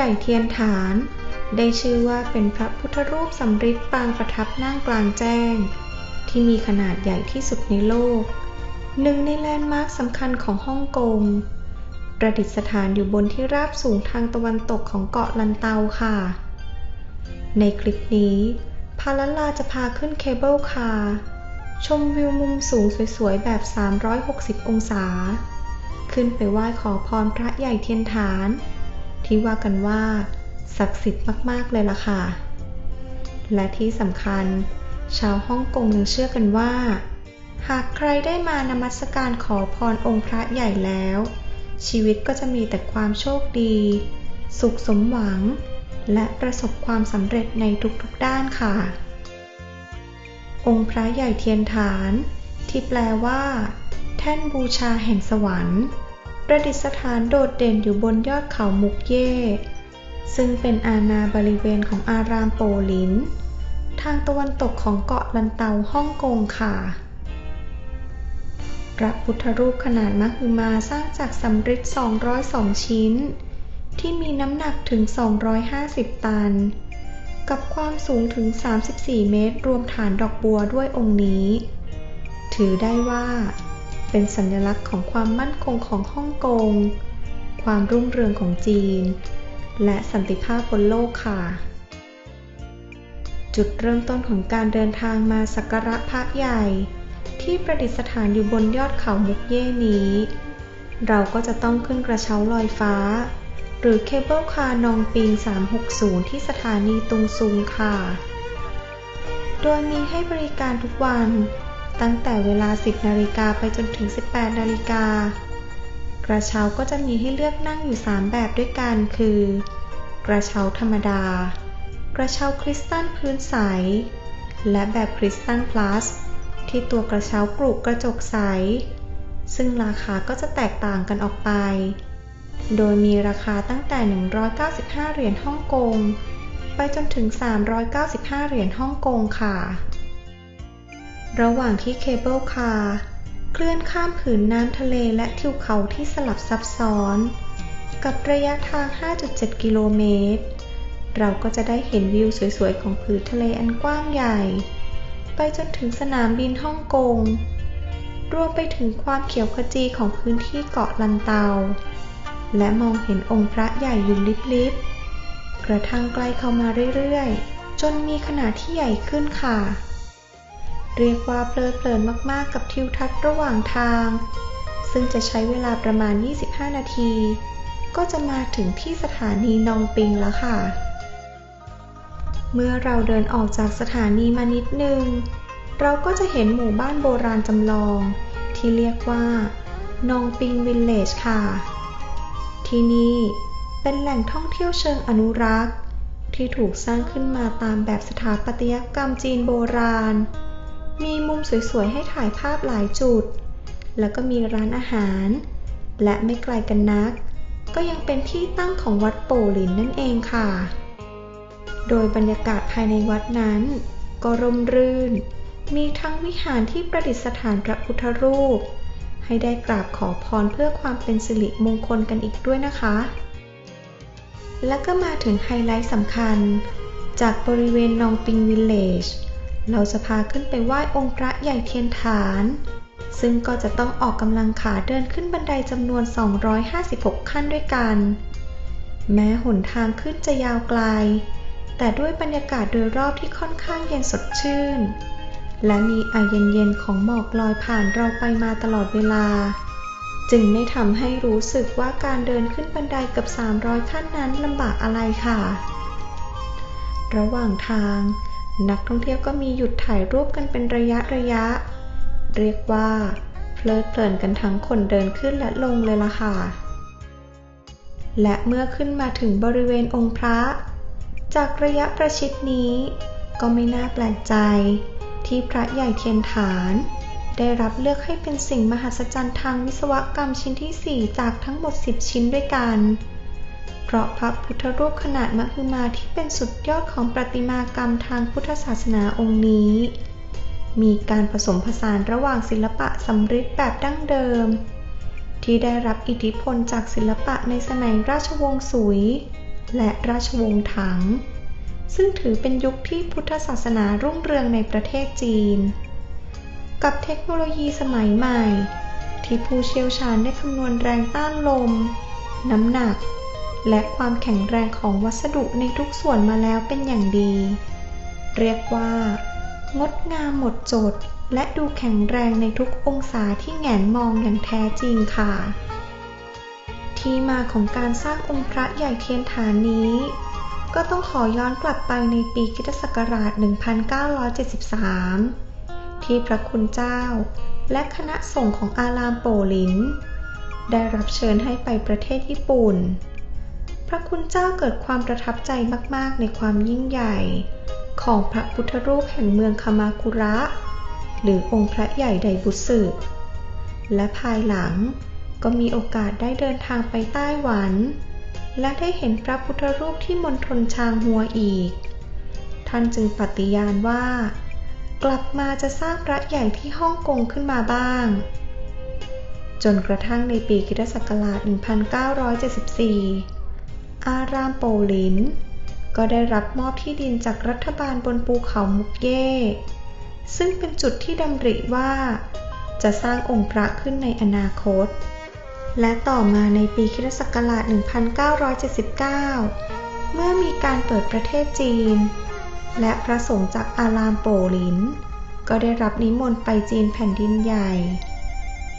ใหญ่เทียนฐาน ได้ชื่อว่าเป็นพระพุทธรูปสำริดปางประทับนั่งกลางแจ้ง ที่มีขนาดใหญ่ที่สุดในโลก หนึ่งในแลนด์มาร์คสำคัญของฮ่องกง ประดิษฐานอยู่บนที่ราบสูงทางตะวันตกของเกาะลันเตาค่ะ ในคลิปนี้พาลลาจะพาขึ้นเคเบิลคาร์ชมวิวมุมสูงสวยๆ แบบ 360 องศา ขึ้นไปไหว้ขอพรพระใหญ่เทียนฐาน ที่ว่ากันว่า ศักดิ์สิทธิ์มาก ๆ เลยล่ะค่ะ และที่สำคัญ ชาวฮ่องกงยังเชื่อกันว่า หากใครได้มานมัสการขอพรองค์พระใหญ่แล้ว ชีวิตก็จะมีแต่ความโชคดี สุขสมหวัง และประสบความสำเร็จในทุก ๆ ด้านค่ะ องค์พระใหญ่เทียนฐาน ที่แปลว่า แท่นบูชาแห่งสวรรค์ ประดิษฐานโดดเด่นอยู่บนยอดเขามุกเย่ ซึ่งเป็นอาณาบริเวณของอารามโปลิน ทางตะวันตกของเกาะลันเตาฮ่องกงค่ะ พระพุทธรูปขนาดมหึมาสร้างจากสำริด 202 ชิ้น ที่มีน้ำหนักถึง 250 ตัน กับความสูงถึง 34 เมตร รวมฐานดอกบัวด้วยองค์นี้ ถือได้ว่า เป็นสัญลักษณ์ของความมั่นคงของฮ่องกง ความรุ่งเรืองของจีน และสันติภาพบนโลกค่ะ จุดเริ่มต้นของการเดินทางมาสักการะพระใหญ่ ที่ประดิษฐานอยู่บนยอดเขามุกเย่นี้ เราก็จะต้องขึ้นกระเช้าลอยฟ้า หรือเคเบิลคาร์นองปิง 360 ที่สถานีตุงซุงค่ะ โดยมีให้บริการทุกวัน ตั้งแต่เวลา 10 นาฬิกาไปจนถึง 18 นาฬิกา กระเช้าก็จะมีให้เลือกนั่งอยู่ 3 แบบด้วยกัน คือ กระเช้าธรรมดา กระเช้าคริสตัลพื้นใส และแบบคริสตัลพลัสที่ตัวกระเช้ากรุกระจกใส ซึ่งราคาก็จะแตกต่างกันออกไป โดยมีราคาตั้งแต่ 195 เหรียญฮ่องกง ไปจนถึง 395 เหรียญฮ่องกงค่ะ ระหว่างที่เคเบิลคาร์เคลื่อนข้ามผืนน้ำทะเลและทิวเขาที่สลับซับซ้อน กับระยะทาง 5.7 กิโลเมตร เราก็จะได้เห็นวิวสวยๆ ของผืนทะเลอันกว้างใหญ่ ไปจนถึงสนามบินฮ่องกง รวมไปถึงความเขียวขจีของพื้นที่เกาะลันเตา และมองเห็นองค์พระใหญ่อยู่ลิบๆ กระทั่งใกล้เข้ามาเรื่อยๆ จนมีขนาดที่ใหญ่ขึ้นค่ะ เรียกว่าเพลิดเพลินมากๆกับทิวทัศน์ระหว่างทาง ซึ่งจะใช้เวลาประมาณ 25 นาที ก็จะมาถึงที่สถานีนองปิงแล้วค่ะ เมื่อเราเดินออกจากสถานีมานิดนึง เราก็จะเห็นหมู่บ้านโบราณจำลอง ที่เรียกว่านองปิงวิลเลจค่ะ ที่นี่เป็นแหล่งท่องเที่ยวเชิงอนุรักษ์ ที่ถูกสร้างขึ้นมาตามแบบสถาปัตยกรรมจีนโบราณ มีมุมสวยๆ ให้ถ่ายภาพหลายจุด แล้วก็มีร้านอาหาร และไม่ไกลกันนัก ก็ยังเป็นที่ตั้งของวัดโป่หลินนั่นเองค่ะ โดยบรรยากาศภายในวัดนั้น ก็ร่มรื่น มีทั้งวิหารที่ประดิษฐานพระพุทธรูป ให้ได้กราบขอพรเพื่อความเป็นสิริมงคลกันอีกด้วยนะคะ และก็มาถึงไฮไลท์สำคัญ จากบริเวณนองปิงวิลเลจ เราจะพาขึ้นไปไหว้องค์พระใหญ่เทียนฐาน ซึ่งก็จะต้องออกกำลังขาเดินขึ้นบันไดจำนวน 256 ขั้นด้วยกัน แม้หนทางขึ้นจะยาวไกล แต่ด้วยบรรยากาศโดยรอบที่ค่อนข้างเย็นสดชื่น และมีไอเย็นๆของหมอกลอยผ่านเราไปมาตลอดเวลา จึงไม่ทำให้รู้สึกว่าการเดินขึ้นบันไดกับ 300 ขั้นนั้นลำบากอะไรค่ะ ระหว่างทาง นักท่องเที่ยวก็มีหยุดถ่ายรูปกันเป็นระยะระยะ เรียกว่าเพลิดเพลินกันทั้งคนเดินขึ้นและลงเลยล่ะค่ะ และเมื่อขึ้นมาถึงบริเวณองค์พระ จากระยะประชิดนี้ ก็ไม่น่าแปลกใจ ที่พระใหญ่เทียนฐาน ได้รับเลือกให้เป็นสิ่งมหัศจรรย์ทางวิศวกรรมชิ้นที่ 4 จากทั้งหมด 10 ชิ้นด้วยกัน เพราะพระพุทธรูปขนาดมหึมาที่เป็นสุดยอดของประติมากรรมทางพุทธศาสนาองค์นี้ มีการผสมผสานระหว่างศิลปะสำริดแบบดั้งเดิม ที่ได้รับอิทธิพลจากศิลปะในสมัยราชวงศ์สุย และราชวงศ์ถัง ซึ่งถือเป็นยุคที่พุทธศาสนารุ่งเรืองในประเทศจีน กับเทคโนโลยีสมัยใหม่ ที่ผู้เชี่ยวชาญได้คำนวณแรงต้านลม น้ำหนัก และความแข็งแรงของวัสดุในทุกส่วนมาแล้วเป็นอย่างดี เรียกว่า งดงามหมดจด และดูแข็งแรงในทุกองศาที่แงนมองอย่างแท้จริงค่ะ ที่มาของการสร้างองค์พระใหญ่เทียนฐานนี้ ก็ต้องขอย้อนกลับไปในปีคริสตศักราช 1973 ที่พระคุณเจ้า และคณะสงฆ์ของอารามโปลิน ได้รับเชิญให้ไปประเทศญี่ปุ่น พระคุณเจ้าเกิดความประทับใจมากๆ ในความยิ่งใหญ่ ของพระพุทธรูปแห่งเมืองคามาคุระ หรือองค์พระใหญ่ไดบุสึและภายหลังก็มีโอกาสได้เดินทางไปไต้หวัน และได้เห็นพระพุทธรูปที่มณฑลชางฮัวอีก ท่านจึงปฏิญาณว่า กลับมาจะสร้างพระใหญ่ที่ฮ่องกงขึ้นมาบ้าง จนกระทั่งในปีคิศักราช 1974 อารามโปลิน ก็ได้รับมอบที่ดินจากรัฐบาลบนภูเขามุกเย่ซึ่งเป็นจุดที่ดำริว่า จะสร้างองค์พระขึ้นในอนาคต และต่อมาในปีคริสตศักราช1979 เมื่อมีการเปิดประเทศจีน และพระสงฆ์จากอารามโปลิน ก็ได้รับนิมนต์ไปจีนแผ่นดินใหญ่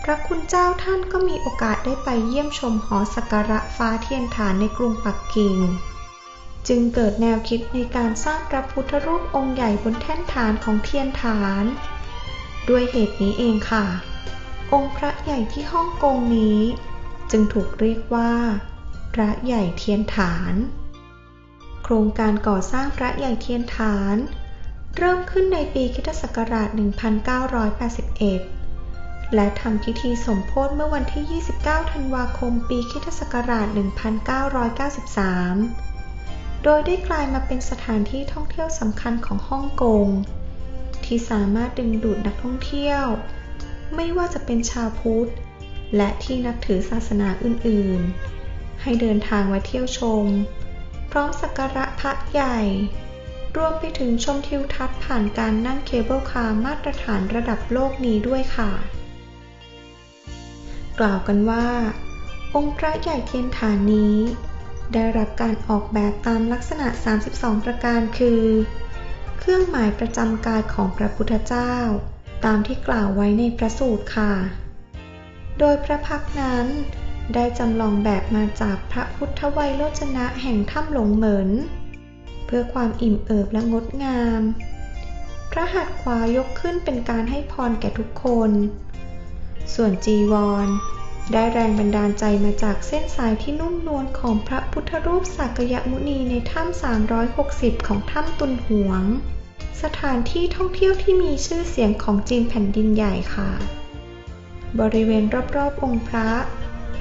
ระคุณเจ้าท่านก็มีโอกาสได้ไปเยี่ยมชมหอสักการะฟ้าเทียนฐานในกรุงปักกิ่ง จึงเกิดแนวคิดในการสร้างพระพุทธรูปองค์ใหญ่บนแท่นฐานของเทียนฐาน ด้วยเหตุนี้เองค่ะ องค์พระใหญ่ที่ฮ่องกงนี้ จึงถูกเรียกว่า พระใหญ่เทียนฐาน โครงการก่อสร้างพระใหญ่เทียนฐาน เริ่มขึ้นในปีคิศักราช 1981 และทำพิธีสมโพธิเมื่อวันที่ 29 ธันวาคม ปีคิศักราช 1993 โดยได้กลายมาเป็นสถานที่ท่องเที่ยวสำคัญของฮ่องกง ที่สามารถดึงดูดนักท่องเที่ยว ไม่ว่าจะเป็นชาวพุทธ และที่นับถือศาสนาอื่นๆ ให้เดินทางมาเที่ยวชม พร้อมสักการะพระใหญ่ รวมไปถึงชมทิวทัศน์ผ่านการนั่งเคเบิลคาร์มาตรฐานระดับโลกนี้ด้วยค่ะ กล่าวกันว่า องค์พระใหญ่เทียนฐานนี้ ได้รับการออกแบบตามลักษณะ 32 ประการคือ เครื่องหมายประจำกายของพระพุทธเจ้า ตามที่กล่าวไว้ในพระสูตรค่ะ โดยพระพักนั้นได้จำลองแบบมาจากพระพุทธไวยโรจนะแห่งถ้ำหลงเหมิน เพื่อความอิ่มเอิบและงดงาม พระหัตถ์ขวายกขึ้นเป็นการให้พรแก่ทุกคน ส่วนจีวร ได้แรงบันดาลใจมาจากเส้นสายที่นุ่มนวลของพระพุทธรูปสักยมุนีในถ้ำ360 ของถ้ำตุนหวง สถานที่ท่องเที่ยวที่มีชื่อเสียงของจีนแผ่นดินใหญ่ค่ะ บริเวณรอบๆองค์พระ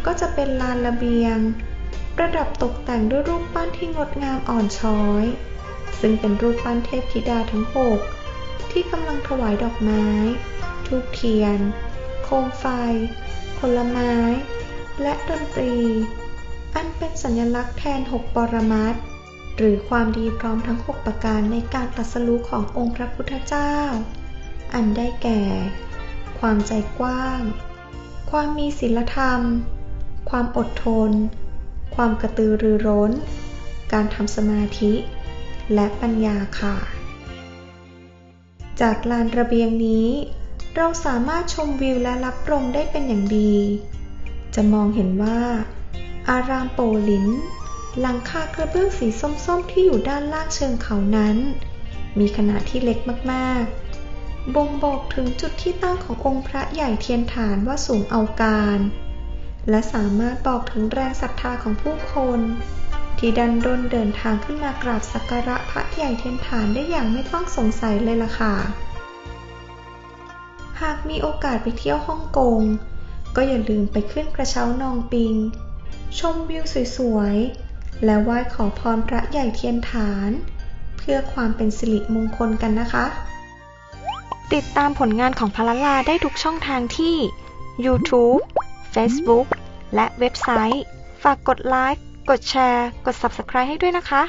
ก็จะเป็นลานระเบียง ประดับตกแต่งด้วยรูปปั้นที่งดงามอ่อนช้อย ซึ่งเป็นรูปปั้นเทพธิดาทั้งหกที่กำลังถวายดอกไม้ ทูบเทียน คมไฟ ผลไม้ และดนตรี อันเป็นสัญลักษณ์แทนหกปรมัตถ์หรือความดีพร้อมทั้งหกประการในการตรัสรู้ขององค์พระพุทธเจ้า อันได้แก่ ความใจกว้าง ความมีศีลธรรม ความอดทน ความกระตือรือร้น การทำสมาธิ และปัญญาค่ะ จากลานระเบียงนี้ เราสามารถชมวิวและรับลมได้เป็นอย่างดี จะมองเห็นว่า อารามโปลินหลังคากระเบื้องสีส้มๆที่อยู่ด้านล่างเชิงเขานั้น มีขนาดที่เล็กมากๆ บ่งบอกถึงจุดที่ตั้งขององค์พระใหญ่เทียนฐานว่าสูงเอาการ และสามารถบอกถึงแรงศรัทธาของผู้คน ที่ดันด้นเดินทางขึ้นมากราบสักการะพระใหญ่เทียนฐานได้อย่างไม่ต้องสงสัยเลยล่ะค่ะ หากมีโอกาสไปเที่ยวฮ่องกง ก็อย่าลืมไปขึ้นกระเช้านองปิง ชมวิวสวยๆ และไหว้ขอพรพระใหญ่เทียนฐาน เพื่อความเป็นสิริมงคลกันนะคะ ติดตามผลงานของพลลาได้ทุกช่องทางที่ YouTube Facebook และเว็บไซต์ ฝากกดไลค์ กดแชร์ กด Subscribe ให้ด้วยนะคะ